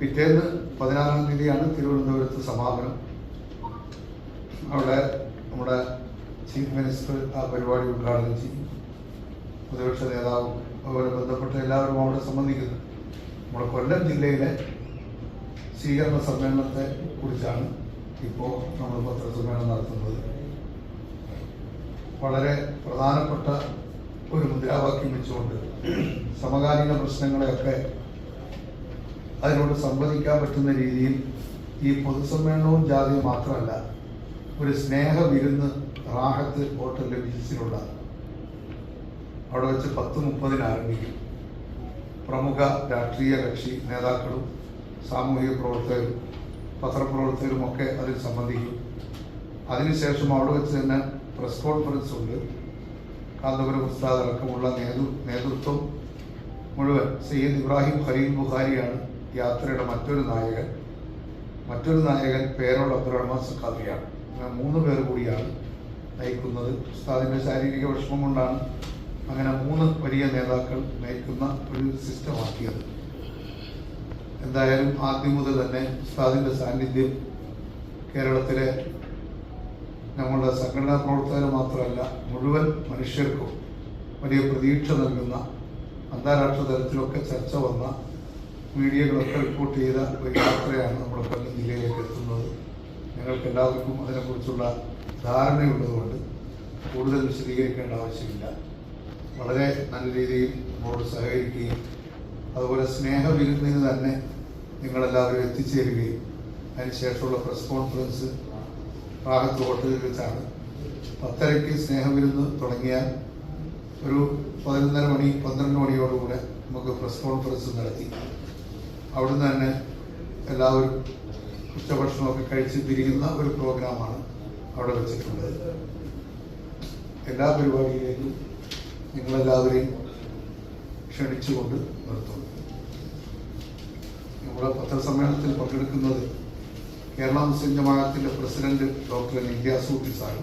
പിറ്റേന്ന് പതിനാറാം തീയതിയാണ് തിരുവനന്തപുരത്ത് സമാപനം. അവിടെ നമ്മുടെ ചീഫ് മിനിസ്റ്റർ ആ പരിപാടി ഉദ്ഘാടനം ചെയ്യും. പ്രതിപക്ഷ നേതാവും അതുപോലെ ബന്ധപ്പെട്ട എല്ലാവരും അവിടെ സംബന്ധിക്കുന്നു നമ്മുടെ കൊല്ലം ജില്ലയിലെ സ്വീകരണ സമ്മേളനത്തെ കുറിച്ചാണ് ഇപ്പോൾ നമ്മൾ പത്രസമ്മേളനം നടത്തുന്നത്. വളരെ പ്രധാനപ്പെട്ട ഒരു മുദ്രാവാക്യം വെച്ചുകൊണ്ട് സമകാലീന പ്രശ്നങ്ങളെയൊക്കെ അതിനോട് സംവദിക്കാൻ പറ്റുന്ന രീതിയിൽ ഈ പൊതുസമ്മേളനവും ജാതിയും മാത്രമല്ല ഒരു സ്നേഹ വിരുന്ന് റാഹത്ത് ഹോട്ടലിലെ ബീച്ചിലുള്ള അവിടെ വെച്ച് പത്ത് മുപ്പതിന് ആരംഭിക്കും. പ്രമുഖ രാഷ്ട്രീയ കക്ഷി നേതാക്കളും സാമൂഹിക പ്രവർത്തകരും പത്രപ്രവർത്തകരും ഒക്കെ അതിൽ സംബന്ധിക്കും. അതിനുശേഷം അവിടെ വെച്ച് തന്നെ പ്രസ് കോൺഫറൻസ് ഉണ്ട്. കാന്തപുരം ഉസ്താദ് അടക്കമുള്ള നേതൃ നേതൃത്വം മുഴുവൻ. സയ്യിദ് ഇബ്രാഹിം ഖലീൽ ബുഖാരിയാണ് യാത്രയുടെ മറ്റൊരു നായകൻ. മറ്റൊരു നായകൻ പേരുള്ള അബ്ദുറഹ്മാൻ സുഖാദിയാണ് അങ്ങനെ മൂന്ന് പേർ കൂടിയാണ് നയിക്കുന്നത്. ഉസ്താദിന്റെ ശാരീരിക വിഷമം കൊണ്ടാണ് അങ്ങനെ മൂന്ന് വലിയ നേതാക്കൾ നയിക്കുന്ന ഒരു സിസ്റ്റമാക്കിയത് എന്തായാലും ആദ്യം മുതൽ തന്നെ ഉസ്താദിന്റെ സാന്നിധ്യം കേരളത്തിലെ നമ്മളുടെ സംഘടനാ പ്രവർത്തകർ മാത്രമല്ല മുഴുവൻ മനുഷ്യർക്കും വലിയ പ്രതീക്ഷ നൽകുന്ന അന്താരാഷ്ട്ര തലത്തിലൊക്കെ ചർച്ച വന്ന മീഡിയകളൊക്കെ റിപ്പോർട്ട് ചെയ്ത ഒരു യാത്രയാണ് നമ്മുടെ കൊല്ലം ജില്ലയിലേക്ക് എത്തുന്നത്. ഞങ്ങൾക്ക് എല്ലാവർക്കും അതിനെക്കുറിച്ചുള്ള ധാരണയുള്ളതുകൊണ്ട് കൂടുതൽ വിശദീകരിക്കേണ്ട ആവശ്യമില്ല. വളരെ നല്ല രീതിയിൽ നമ്മോട് സഹകരിക്കുകയും അതുപോലെ സ്നേഹവിരുന്നിന് തന്നെ നിങ്ങളെല്ലാവരും എത്തിച്ചേരുകയും അതിനുശേഷമുള്ള പ്രസ് കോൺഫറൻസ് റാഹത്ത് ഹോട്ടലിൽ വെച്ചാണ്. പത്തരയ്ക്ക് സ്നേഹവിരുന്ന് തുടങ്ങിയാൽ ഒരു പതിനൊന്നര മണി പന്ത്രണ്ട് മണിയോടുകൂടെ നമുക്ക് പ്രസ് കോൺഫറൻസ് നടത്തി. അവിടുന്ന് തന്നെ എല്ലാവരും ഉച്ചഭക്ഷണമൊക്കെ കഴിച്ച് തിരിയുന്ന ഒരു പ്രോഗ്രാമാണ് അവിടെ വെച്ചിട്ടുള്ളത്. എല്ലാ പരിപാടിയിലേക്കും നിങ്ങളെല്ലാവരെയും ക്ഷണിച്ചുകൊണ്ട് നിർത്തുന്നു. നമ്മുടെ പത്രസമ്മേളനത്തിൽ പങ്കെടുക്കുന്നത് കേരള മുസ്ലിം ജമാഅത്തിന്റെ പ്രസിഡന്റ് ഡോക്ടർ നിത്യാസൂട്ടി സാർ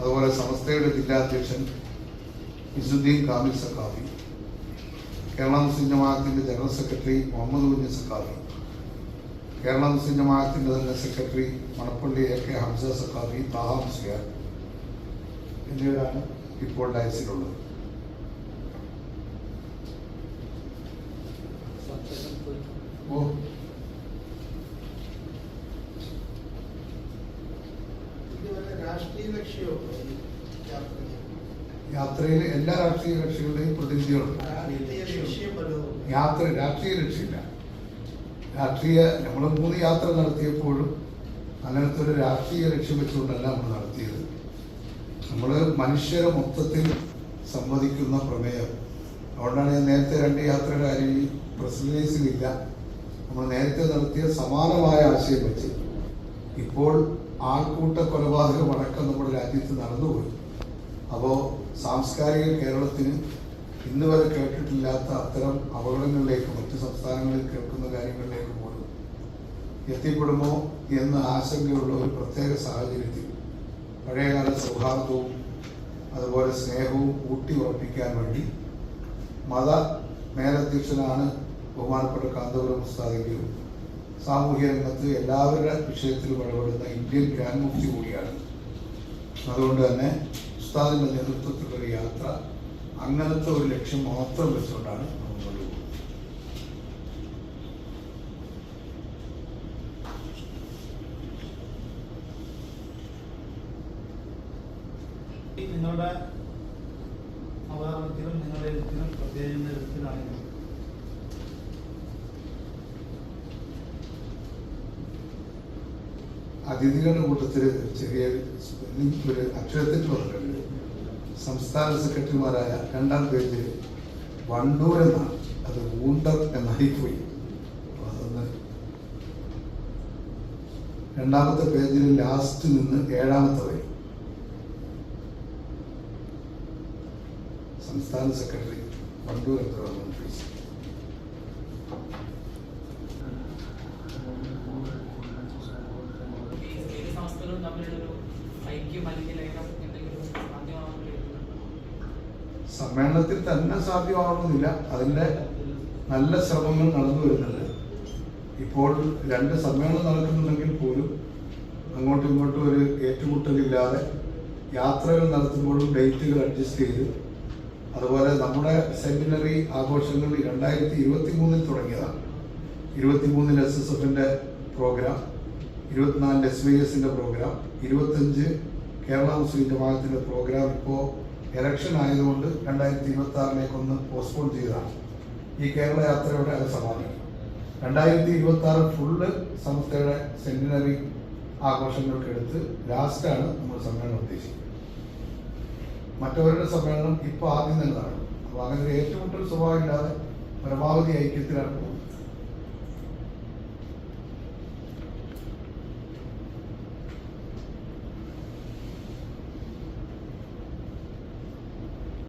അതുപോലെ സമസ്തയുടെ ജില്ലാ അധ്യക്ഷൻ ഇസുദ്ദീൻ കാമിൽ സഖാഫി കേരള മുസ്ലിം ജമാഅത്തിന്റെ ജനറൽ സെക്രട്ടറി മുഹമ്മദ് കുഞ്ഞ് സഖാഫി കേരള മുസ്ലിം ജമാഅത്തിന്റെ തന്നെ secretary Manappally A K Hamza Saqafi Thaha Musliyar എന്നിവരാണ് ഇപ്പോൾ ഡയസിലുള്ളത്. ഓ. രാഷ്ട്രീയ യാത്രയിൽ എല്ലാ രാഷ്ട്രീയ കക്ഷികളുടെയും പ്രതിനിധികളുണ്ട്. യാത്ര രാഷ്ട്രീയ ലക്ഷ്യമില്ല രാഷ്ട്രീയ നമ്മൾ മൂന്ന് യാത്ര നടത്തിയപ്പോഴും അങ്ങനത്തെ ഒരു രാഷ്ട്രീയ ലക്ഷ്യം വെച്ചുകൊണ്ടല്ല നമ്മൾ നടത്തിയത്. നമ്മൾ മനുഷ്യരെ മൊത്തത്തിൽ സംവദിക്കുന്ന പ്രമേയം. അതുകൊണ്ടാണ് ഞാൻ നേരത്തെ രണ്ട് യാത്രയുടെ കാര്യം ഈ പ്രസിഡൻസിലില്ല നമ്മൾ നേരത്തെ നടത്തിയ സമാനമായ ആശയം വെച്ച്. ഇപ്പോൾ ആൾക്കൂട്ട കൊലപാതകം അടക്കം നമ്മുടെ രാജ്യത്ത് നടന്നുപോയി. അപ്പോൾ സാംസ്കാരിക കേരളത്തിന് ഇന്ന് വരെ കേട്ടിട്ടില്ലാത്ത അത്തരം അപകടങ്ങളിലേക്ക് മറ്റു സംസ്ഥാനങ്ങളിൽ കേൾക്കുന്ന കാര്യങ്ങളിലേക്ക് പോലും എത്തിപ്പെടുമോ എന്ന ആശങ്കയുള്ള ഒരു പ്രത്യേക സാഹചര്യത്തിൽ പഴയകാല സൗഹാർദ്ദവും അതുപോലെ സ്നേഹവും ഊട്ടി ഉറപ്പിക്കാൻ വേണ്ടി മത മേലധ്യക്ഷനാണ് ബഹുമാനപ്പെട്ട കാന്തപുരം ഉസ്താദെങ്കിലും സാമൂഹ്യ രംഗത്ത് എല്ലാവരുടെ വിഷയത്തിലും ഇടപെടുന്ന ഇന്ത്യൻ ഗ്രാൻഡ് മുക്തി കൂടിയാണ്. അതുകൊണ്ട് തന്നെ ഉസ്താദിന്റെ നേതൃത്വത്തിലുള്ള യാത്ര അങ്ങനത്തെ ഒരു ലക്ഷ്യം മാത്രം വെച്ചുകൊണ്ടാണ് നമ്മൾ മുന്നോട്ട് പോകുന്നത്. നിങ്ങളുടെ അവതരണത്തിലും നിങ്ങളുടെ എഴുത്തിലും പ്രത്യേകം എഴുത്തിലാണെങ്കിലും അതിഥികളുടെ കൂട്ടത്തിൽ ചെറിയ ഒരു അക്ഷരത്തിൽ വന്നിട്ടുണ്ട് സംസ്ഥാന സെക്രട്ടറിമാരായ രണ്ടാം പേര് വണ്ടൂർ എന്നാണ് അത് ഊണ്ടർ എന്നായിപ്പോയി. പോയി അതൊന്ന് രണ്ടാമത്തെ പേജിൽ ലാസ്റ്റ് നിന്ന് ഏഴാമത്തെ വരെ. സംസ്ഥാന സെക്രട്ടറി വണ്ടൂർ എത്ര സംസ്ഥകളും ഐക്യം അല്ലെങ്കിൽ എന്തെങ്കിലും സമ്മേളനത്തിൽ തന്നെ സാധ്യമാവണമെന്നില്ല അതിന്റെ നല്ല ശ്രമങ്ങൾ നടന്നു വരുന്നുണ്ട് ഇപ്പോൾ രണ്ട് സമ്മേളനം നടക്കുന്നുണ്ടെങ്കിൽ പോലും അങ്ങോട്ടും ഇങ്ങോട്ടും ഒരു ഏറ്റുമുട്ടലില്ലാതെ യാത്രകൾ നടത്തുമ്പോഴും ഡേറ്റുകൾ അഡ്ജസ്റ്റ് ചെയ്ത് അതുപോലെ നമ്മുടെ സെമിനറി ആഘോഷങ്ങൾ രണ്ടായിരത്തി ഇരുപത്തി മൂന്നിൽ തുടങ്ങിയതാണ്. ഇരുപത്തി മൂന്നിൽ എസ് എസ് എഫിന്റെ പ്രോഗ്രാം ഇരുപത്തിനാലിൽ എസ് വൈ എസിന്റെ പ്രോഗ്രാം ഇരുപത്തഞ്ച് കേരള മുസ്ലിം ജമാഅത്തിന്റെ പ്രോഗ്രാം ഇപ്പോൾ ഇലക്ഷൻ ആയതുകൊണ്ട് രണ്ടായിരത്തി ഇരുപത്തി ആറിലേക്കൊന്ന് പോസ്റ്റ്പോൺ ചെയ്തതാണ്. ഈ കേരള യാത്രയോടെ അത് സമാപിക്കും രണ്ടായിരത്തി ഇരുപത്തി ആറ് ഫുള്ള് സംസ്ഥയുടെ സെന്റിനറി ആഘോഷങ്ങൾക്ക് എടുത്ത് ലാസ്റ്റാണ് നമ്മൾ സമ്മേളനം ഉദ്ദേശിക്കുന്നത്. മറ്റവരുടെ സമ്മേളനം ഇപ്പോൾ ആദ്യം തന്നെ നടക്കും അപ്പോൾ അങ്ങനെ ഒരു ഏറ്റുമുട്ടൽ സ്വഭാവമില്ലാതെ പരമാവധി ഐക്യത്തിലാണ്